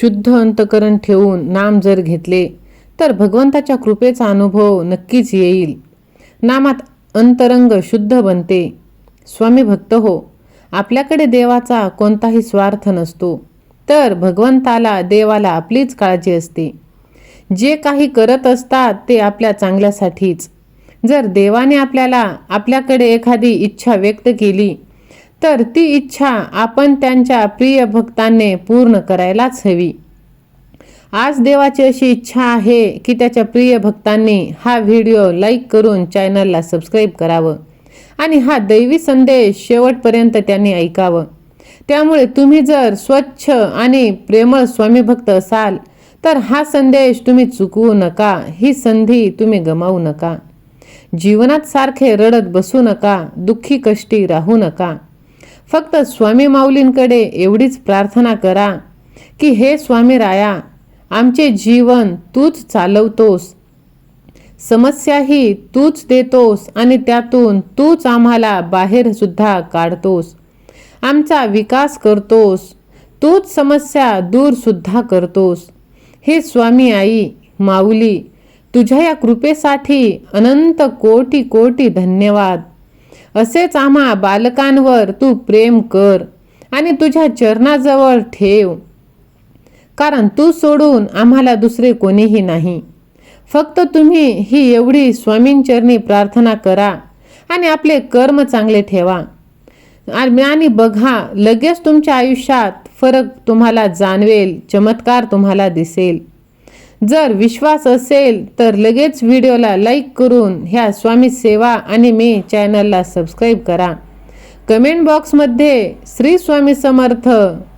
शुद्ध अंतकरण ठेवून नाम जर घेतले तर भगवंताच्या कृपेचा अनुभव नक्कीच येईल. नामात अंतरंग शुद्ध बनते. स्वामी भक्त हो आपल्याकडे देवाचा कोणताही स्वार्थ नसतो तर भगवंताला देवाला आपलीच काळजी असते. जे काही करत असतात ते आपल्या चांगल्यासाठीच. जर देवाने आपल्याला आपल्याकडे एखादी इच्छा व्यक्त केली तर ती इच्छा आपण त्यांच्या प्रिय भक्तांनी पूर्ण करायलाच हवी. आज देवाची अशी इच्छा आहे की त्याच्या प्रिय भक्तांनी हा व्हिडिओ लाईक करून चॅनलला सबस्क्राईब करावं आणि हा दैवी संदेश शेवटपर्यंत त्यांनी ऐकावं. त्यामुळे तुम्ही जर स्वच्छ आणि प्रेमळ स्वामी भक्त असाल तर हा संदेश तुम्ही चुकवू नका ही संधी तुम्ही गमावू नका. जीवनात सारखे रडत बसू नका दुःखी कष्टी राहू नका. फक्त स्वामी माऊलींकडे एवढीच प्रार्थना करा की हे स्वामी राया आमचे जीवन तूच चालवतोस. समस्याही तूच देतोस आणि त्यातून तूच आम्हाला बाहेरसुद्धा काढतोस. आमचा विकास करतोस तूच समस्या दूरसुद्धा करतोस. हे स्वामी आई माऊली तुझ्या या कृपेसाठी अनंत कोटी कोटी धन्यवाद. असेच आम्हा बालकांवर तू प्रेम कर आणि तुझ्या चरणाजवळ ठेव. कारण तू सोडून आम्हाला दुसरे कोणीही नाही. फक्त तुम्ही ही एवढी स्वामींचरणी प्रार्थना करा आणि आपले कर्म चांगले ठेवा. आणि आणि बघा लगेच तुमच्या आयुष्यात फरक तुम्हाला जाणवेल चमत्कार तुम्हाला दिसेल. जर विश्वास असेल तर लगेच व्हिडिओला लाईक करून ह्या स्वामी सेवा आणि मी चॅनलला सबस्क्राईब करा. कमेंट बॉक्समध्ये श्री स्वामी समर्थ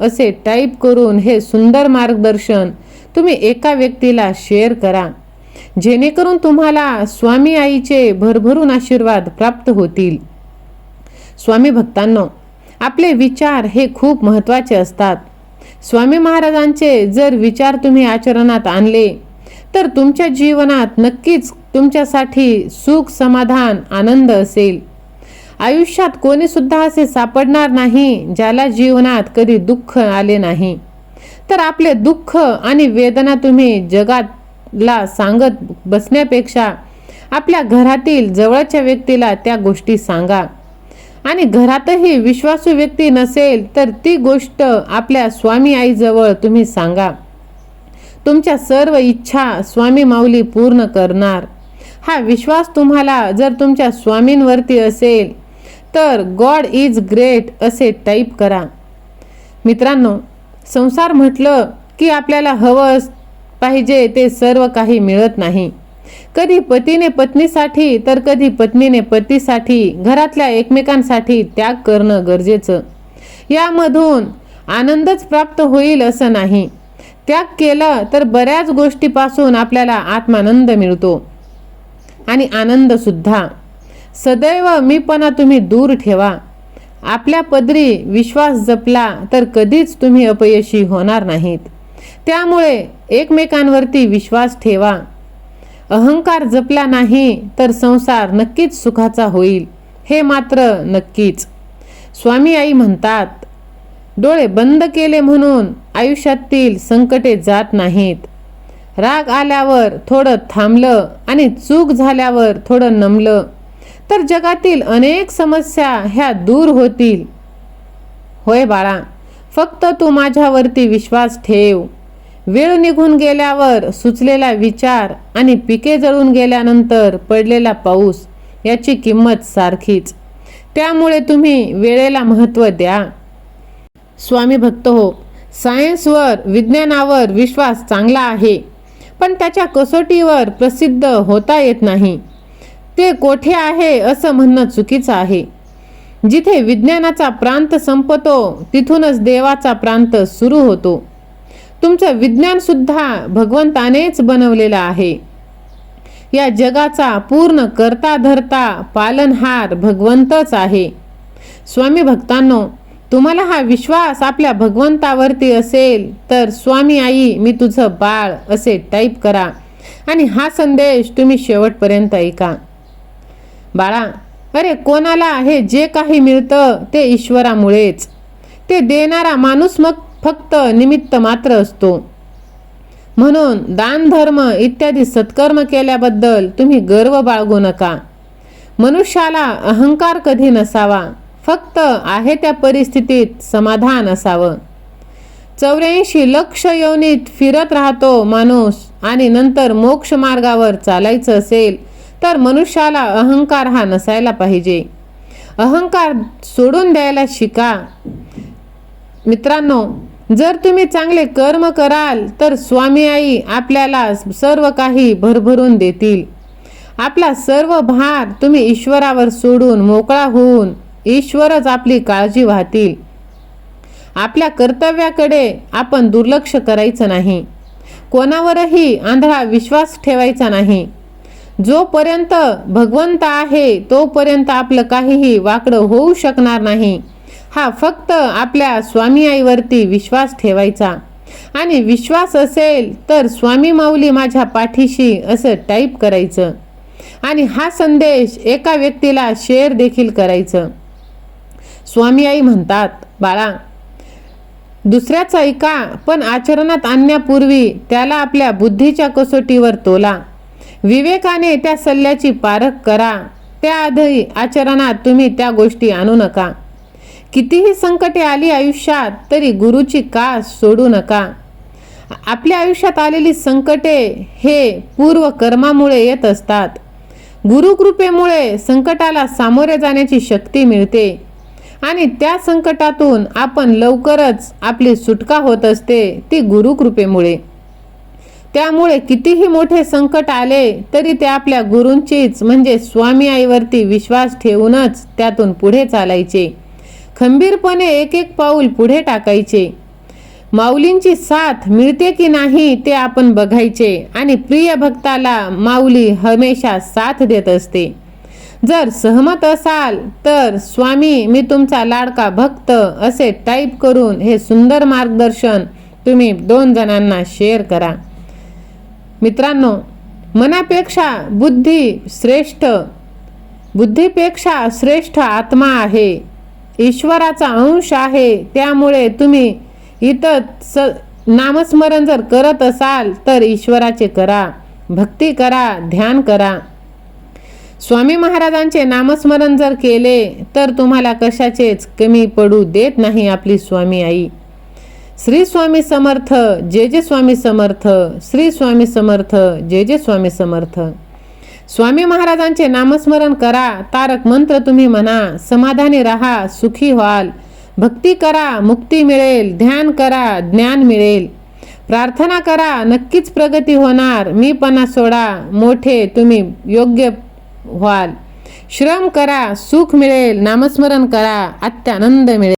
असे टाईप करून हे सुंदर मार्गदर्शन तुम्ही एका व्यक्तीला शेअर करा. जेणेकरून तुम्हाला स्वामी आईचे भरभरून आशीर्वाद प्राप्त होतील. स्वामी भक्तांनो आपले विचार हे खूप महत्त्वाचे असतात. स्वामी महाराजांचे जर विचार तुम्ही आचरणात आणले तर तुमच्या जीवनात नक्कीच तुमच्यासाठी सुख समाधान आनंद असेल. आयुष्यात कोणीसुद्धा असे सापडणार नाही ज्याला जीवनात कधी दुःख आले नाही. तर आपले दुःख आणि वेदना तुम्ही जगातला सांगत बसण्यापेक्षा आपल्या घरातील जवळच्या व्यक्तीला त्या गोष्टी सांगा. आणि घरातही विश्वासू व्यक्ती नसेल तर ती गोष्ट आपल्या स्वामी आईजवळ तुम्ही सांगा. तुमच्या सर्व इच्छा स्वामी माऊली पूर्ण करणार. हा विश्वास तुम्हाला जर तुमच्या स्वामींवरती असेल तर गॉड इज ग्रेट असे टाईप करा. मित्रांनो संसार म्हटलं की आपल्याला हवं पाहिजे ते सर्व काही मिळत नाही. कधी पतीने पत्नीसाठी तर कधी पत्नीने पतीसाठी घरातल्या एकमेकांसाठी त्याग करणं गरजेचं. यामधून आनंदच प्राप्त होईल असं नाही. त्याग केलं तर बऱ्याच गोष्टीपासून आपल्याला आत्मानंद मिळतो. आणि आनंदसुद्धा सदैव मीपणा तुम्ही दूर ठेवा. आपल्या पदरी विश्वास जपला तर कधीच तुम्ही अपयशी होणार नाहीत. त्यामुळे एकमेकांवरती विश्वास ठेवा. अहंकार जपला नाही तर संसार नक्कीच सुखाचा होईल हे मात्र नक्कीच. स्वामी आई म्हणतात डोळे बंद केले म्हणून आयुष्यातील संकटे जात नाहीत. राग आल्यावर थोडं थांबलं आणि चूक झाल्यावर थोडं नमलं. तर जगातील अनेक समस्या ह्या दूर होतील. होय बाळा फक्त तू माझ्यावरती विश्वास ठेव. वेळ निघून गेल्यावर सुचलेला विचार आणि पिके जळून गेल्यानंतर पडलेला पाऊस याची किंमत सारखीच. त्यामुळे तुम्ही वेळेला महत्त्व द्या. स्वामी भक्त हो सायन्सवर विज्ञानावर विश्वास चांगला आहे पण त्याच्या कसोटीवर प्रसिद्ध होता येत नाही. ते कोठे आहे असं म्हणणं चुकीचं आहे. जिथे विज्ञानाचा प्रांत संपतो तिथूनच देवाचा प्रांत सुरू होतो. तुमचं विज्ञानसुद्धा भगवंतानेच बनवलेलं आहे. या जगाचा पूर्ण करता धरता पालनहार भगवंतच आहे. स्वामी भक्तांनो तुम्हाला हा विश्वास आपल्या भगवंतावरती असेल तर स्वामी आई मी तुझं बाळ असे टाईप करा. आणि हा संदेश तुम्ही शेवटपर्यंत ऐका. बाळा अरे कोणाला हे जे काही मिळतं ते ईश्वरामुळेच. ते देणारा माणूस मग फक्त निमित्त मात्र असतो. म्हणून दान धर्म इत्यादी सत्कर्म केल्याबद्दल तुम्ही गर्व बाळगू नका. मनुष्याला अहंकार कधी नसावा फक्त आहे त्या परिस्थितीत समाधान असावं. चौऱ्याऐंशी लक्ष योनीत फिरत राहतो माणूस आणि नंतर मोक्ष मार्गावर चालायचं असेल तर मनुष्याला अहंकार हा नसायला पाहिजे. अहंकार सोडून द्यायला शिका. मित्रांनो जर तुम्ही चांगले कर्म कराल तर स्वामी आई आपल्याला सर्व काही भरभरून देतील. आपला सर्व भार तुम्ही ईश्वरावर सोडून मोकळा होऊन ईश्वरच आपली काळजी वाहतील. आपल्या कर्तव्याकडे आपण दुर्लक्ष करायचं नाही. कोणावरही आंधळा विश्वास ठेवायचा नाही. जोपर्यंत भगवंत आहे तोपर्यंत आपलं काहीही वाकडं होऊ शकणार नाही. हा फक्त आपल्या स्वामी आईवरती विश्वास ठेवायचा. आणि विश्वास असेल तर स्वामी माऊली माझ्या पाठीशी असं टाईप करायचं. आणि हा संदेश एका व्यक्तीला शेअर देखील करायचं. स्वामी आई म्हणतात बाळा दुसऱ्याचा ऐका पण आचरणात आणण्यापूर्वी त्याला आपल्या बुद्धीच्या कसोटीवर तोला. विवेकाने त्या सल्ल्याची पारख करा. त्याआधी आचरणात तुम्ही त्या गोष्टी आणू नका. कितीही संकटे आली आयुष्यात तरी गुरुची कास सोडू नका. आपल्या आयुष्यात आलेली संकटे हे पूर्व कर्मामुळे येत असतात. गुरुकृपेमुळे संकटाला सामोरे जाण्याची शक्ती मिळते. आणि त्या संकटातून आपण लवकरच आपली सुटका होत असते ती गुरुकृपेमुळे. त्यामुळे कितीही मोठे संकट आले तरी ते आपल्या गुरूंचीच म्हणजे स्वामी आईवरती विश्वास ठेवूनच त्यातून पुढे चालायचे. खंबीरपणे एक एक पाऊल पुढे टाकायचे. माऊलींची साथ मिळते की नाही ते आपण बघायचे आणि प्रिय भक्ताला माऊली हमेशा साथ देत असते. जर सहमत असाल तर स्वामी मी तुमचा लाडका भक्त असे टाईप करून हे सुंदर मार्गदर्शन तुम्ही दोन जणांना शेअर करा. मित्रांनो मनापेक्षा बुद्धी श्रेष्ठ बुद्धीपेक्षा श्रेष्ठ आत्मा आहे. ईश्वराचा अंश आहे. त्यामुळे तुम्ही इतर स नामस्मरण जर करत असाल तर ईश्वराचे करा भक्ती करा ध्यान करा. स्वामी महाराजांचे नामस्मरण जर केले तर तुम्हाला कशाचेच कमी पडू देत नाही आपली स्वामी आई. श्री स्वामी समर्थ जे जे स्वामी समर्थ श्री स्वामी समर्थ जे जे स्वामी समर्थ. स्वामी महाराजांचे नामस्मरण करा तारक मंत्र तुम्ही म्हणा समाधानी राहा सुखी व्हाल. भक्ती करा मुक्ती मिळेल ध्यान करा ज्ञान मिळेल. प्रार्थना करा नक्कीच प्रगती होणार मी पणा सोडा मोठे तुम्ही योग्य व्हाल. श्रम करा सुख मिळेल नामस्मरण करा अत्यानंद मिळेल.